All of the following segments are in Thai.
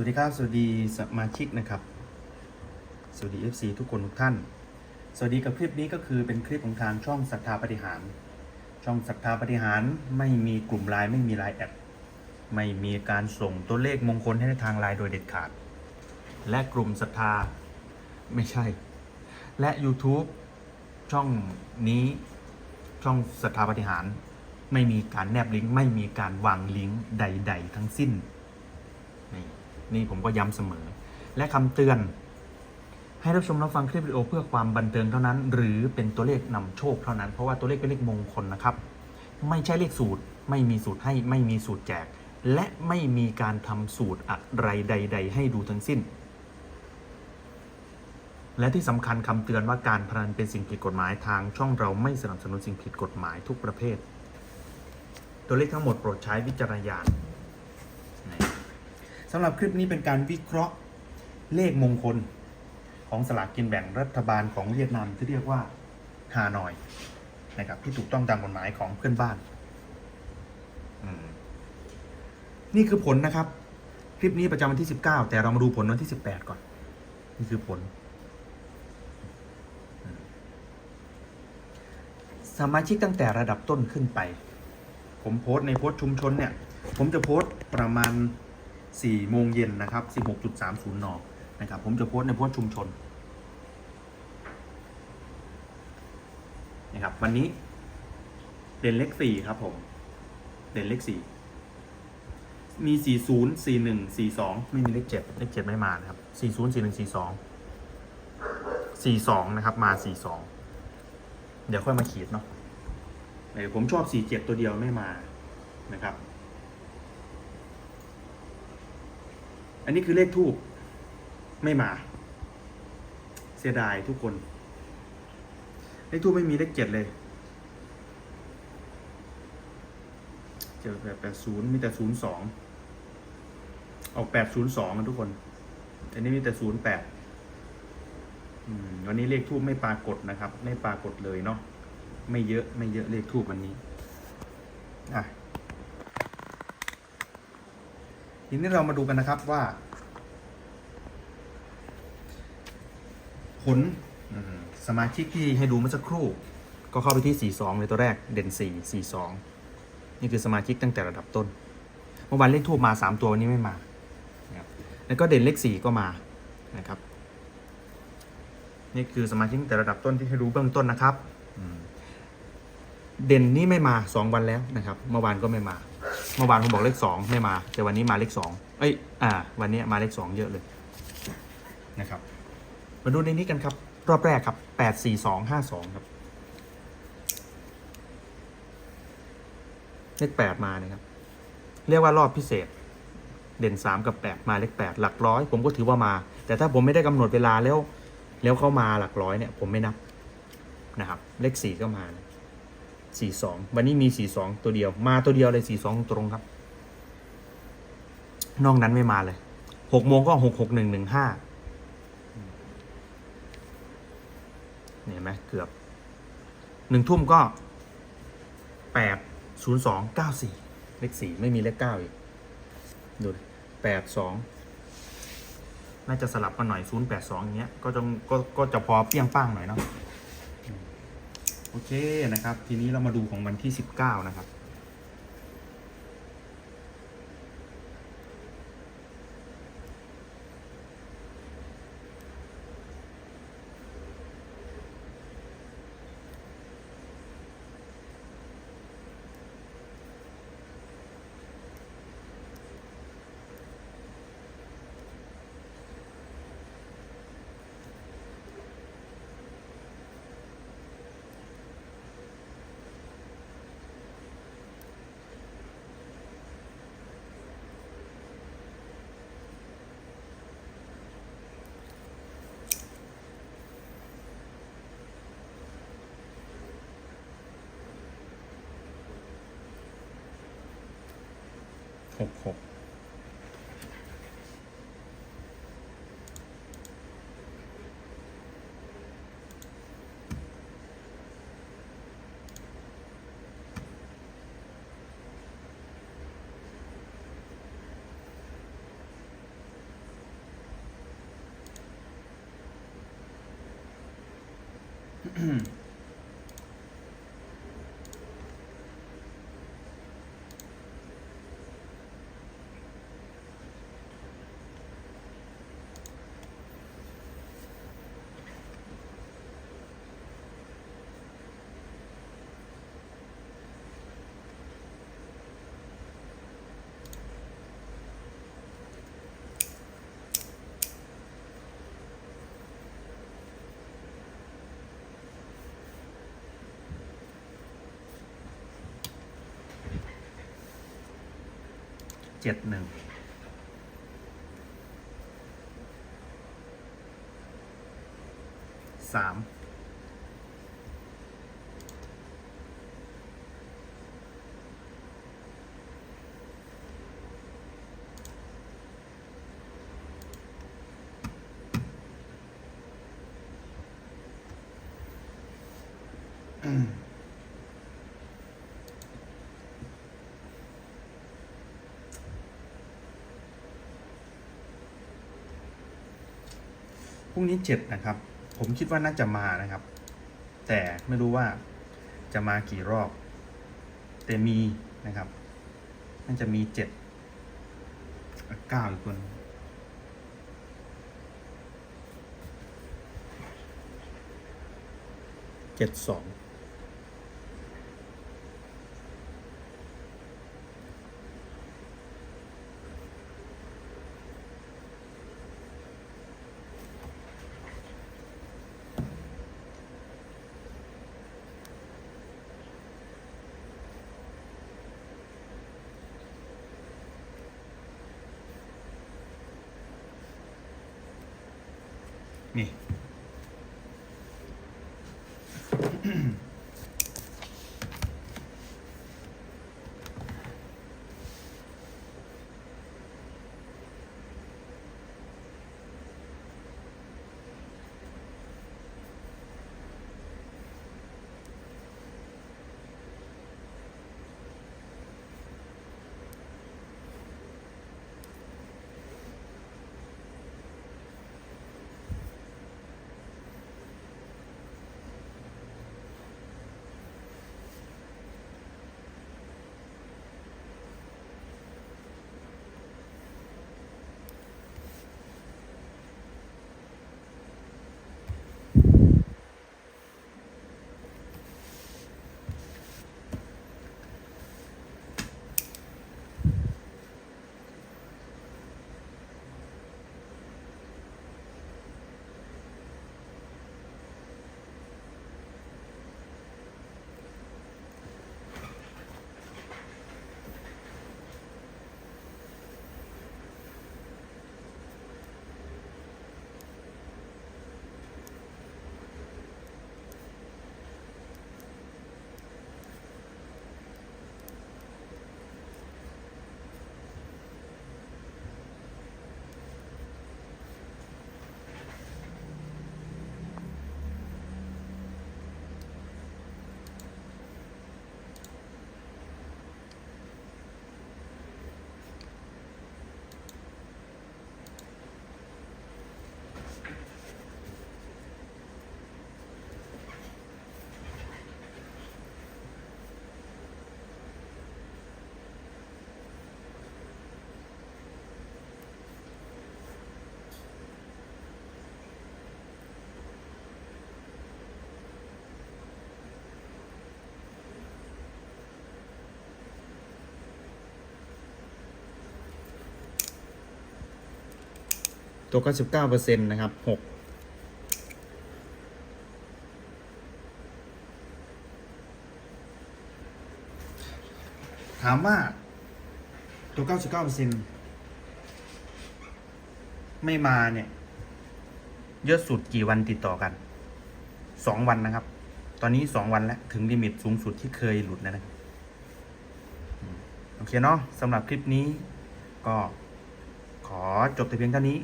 วัสดีครับสวัสดีสมาชิกนะครับ สวัสดี FC ทุกคนทุกท่าน สวัสดีกับคลิปนี้ก็คือเป็นคลิปของทางช่องศรัทธาปฏิหาร ช่องศรัทธาปฏิหารไม่มีกลุ่มไลน์ไม่มีไลน์แอดไม่มีการส่งตัวเลขมงคลให้ในทางไลน์โดยเด็ดขาด และกลุ่มศรัทธาไม่ใช่ และ YouTube ช่องนี้ช่องศรัทธาปฏิหาร ไม่มีการแนบลิงก์ไม่มีการวางลิงก์ใด ๆ ทั้งสิ้นนี่ นี่ผมก็ย้ำเสมอ และคำเตือน ให้รับชมรับฟังคลิปวิดีโอเพื่อความบันเทิงเท่านั้น หรือเป็นตัวเลขนำโชคเท่านั้น เพราะว่าตัวเลขเป็นเลขมงคลนะครับ ไม่ใช่เลขสูตร ไม่มีสูตรให้ ไม่มีสูตรแจก และไม่มีการทำสูตรอะไรใด ๆ ให้ดูทั้งสิ้น และที่สำคัญคำเตือนว่าการพนันเป็นสิ่งผิดกฎหมายทางช่องเราไม่สนับสนุนสิ่งผิดกฎหมายทุกประเภท ตัวเลขทั้งหมดโปรดใช้วิจารณญาณ สำหรับคลิปนี้เป็นการวิเคราะห์เลขมงคลของสลากกินแบ่งรัฐบาลของเวียดนามที่เรียกว่าฮานอยนะครับที่ถูกต้องตามกฎหมายของเพื่อนบ้าน นี่คือผลนะครับ คลิปนี้ประจำวันที่ 19 แต่เรามาดูผลวันที่ 18 ก่อน นี่คือผล สมาชิกตั้งแต่ระดับต้นขึ้นไป ผมโพสต์ในโพสต์ชุมชนเนี่ย ผมจะโพสต์ประมาณ 4โมงเย็นนะครับ 16.30 น นะครับ ผมจะโพสในโพสชุมชนนะครับ วันนี้เด่นเลข4ครับผม เด่นเลข4มี 40 41 42 ไม่มีเลข7เลข7ไม่มานะครับ 40 41 42 42 นะครับ มา 42 เดี๋ยวค่อยมาขีดเนาะเออผมชอบ 47 ตัวเดียวไม่มานะครับ อันนี้คือเลขทูบไม่มา เสียดายทุกคน เลขทูบไม่มีเลขเจ็ดเลยเจอแปดศูนย์มีแต่ศูนย์สองออกแปดศูนย์สองทุกคนอันนี้มีแต่ศูนย์แปดวันนี้เลขทูบไม่ปรากฏนะครับ ไม่ปรากฏเลยเนาะไม่เยอะไม่เยอะเลขทูบวันนี้ อะ ทีนี้เรามาดูกันนะครับว่า ผลสมาชิกที่ให้ดูเมื่อสักครู่ ก็เข้าไปที่ 42 เลยตัวแรกเด่น 4 42 นี่คือสมาชิกตั้งแต่ระดับต้น เมื่อวานเลขทูบมา 3 ตัววันนี้ไม่มา แล้วก็เด่นเลข 4 ก็มานะครับ นี่คือสมาชิกตั้งแต่ระดับต้นที่ให้รู้เบื้องต้นนะครับ เด่นนี้ไม่มา 2 วันแล้วนะครับ เมื่อวานก็ไม่มา เมื่อวานผมบอกเลข 2 ไม่มา แต่วันนี้มาเลข 2 เอ้ย อ่า วันนี้มาเลข 2 เยอะเลยนะครับ มาดูในนี้กันครับ รอบแรกครับแปดสี่สองห้าสองครับ เลขแปดมานะครับ เรียกว่ารอบพิเศษ เด่นสามกับแปดมาเลขแปดหลักร้อย ผมก็ถือว่ามา แต่ถ้าผมไม่ได้กำหนดเวลาแล้ว แล้วเข้ามาหลักร้อยเนี่ย ผมไม่นับนะครับ เลขสี่ก็มา สี่สองวันนี้มีสี่สองตัวเดียว มาตัวเดียวเลยสี่สองตรงครับ นอกนั้นไม่มาเลยหกโมงก็หกหกหนึ่งหนึ่งห้าเห็นไหมเกือบหนึ่งทุ่มก็แปดศูนย์สองเก้าสี่เลขสี่ไม่มีเลขเก้าอีก ดูแปดสองน่าจะสลับกันหน่อยศูนย์แปดสองอย่างเงี้ยก็จะก็ก็จะพอเปี้ยงป้างหน่อยเนาะ โอเคนะครับ ทีนี้เรามาดูของวันที่สิบเก้านะครับ ここ。เจ็ดหนึ่งสาม รุ่งนี้เจ็ดนะครับ ผมคิดว่าน่าจะมานะครับ แต่ไม่รู้ว่าจะมากี่รอบ แต่มีนะครับน่าจะมีเจ็ดเก้าอีกคนเจ็ดสอง นี่ ตัวก็สิบเก้าเปอร์เซ็นต์นะครับหกถามว่าตัวเก้าสิบเก้าเปอร์เซ็นต์ไม่มาเนี่ย เยอะสุดกี่วันติดต่อกันสองวันนะครับ ตอนนี้สองวันแล้ว ถึงลิมิตสูงสุดที่เคยหลุดแล้วนะโอเคเนาะสำหรับคลิปนี้ก็ขอจบแต่เพียงเท่านี้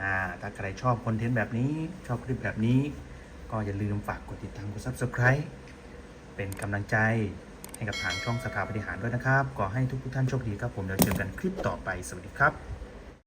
อ่าถ้าใครชอบคอนเทนต์แบบนี้ชอบคลิปแบบนี้ ก็อย่าลืมฝากกดติดตามกด subscribe เป็นกำลังใจให้กับทางช่องสถาปฏิหารด้วยนะครับ ขอให้ทุกท่านโชคดีครับผมเดี๋ยวเจอกันคลิปต่อไปสวัสดีครับ